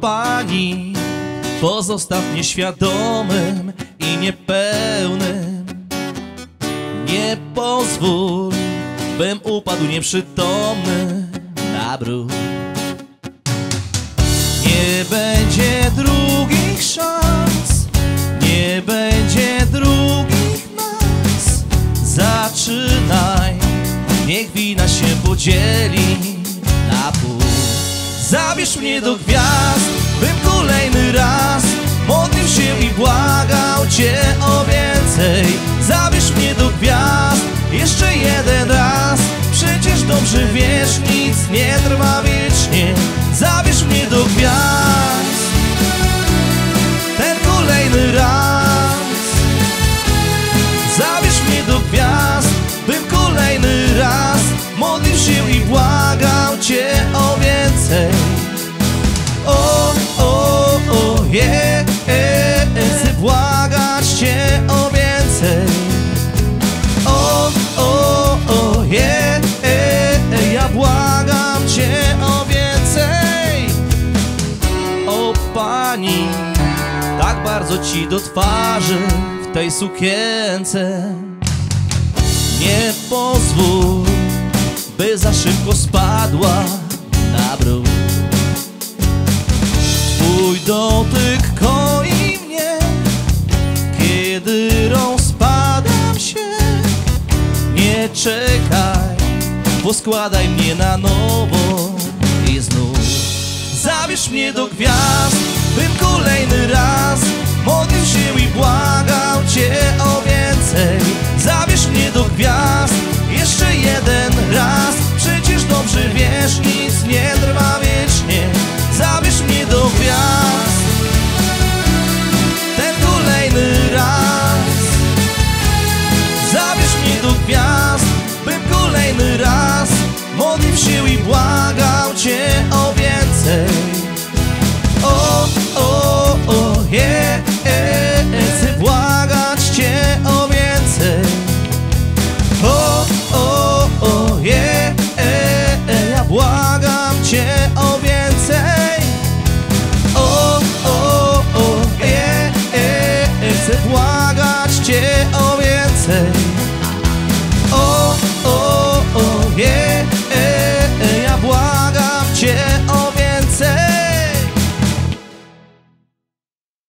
Pani, pozostaw mnie świadomym i niepełnym. Nie pozwól, bym upadł nieprzytomny na brud. Nie będzie drugich szans, nie będzie drugich nas. Zaczynaj, niech wina się podzieli. Zabierz mnie do gwiazd, bym kolejny raz modlił się i błagał Cię o więcej. Zabierz mnie do gwiazd, jeszcze jeden raz. Przecież dobrze wiesz, nic nie trwa wiecznie. Zabierz mnie do gwiazd, Tak bardzo Ci do twarzy w tej sukience. Nie pozwól, by za szybko spadła na brud. Twój dotyk koi mnie, kiedy rozpadam się. Nie czekaj, poskładaj mnie na nowo i znów zabierz mnie do gwiazd, bym kolejny say.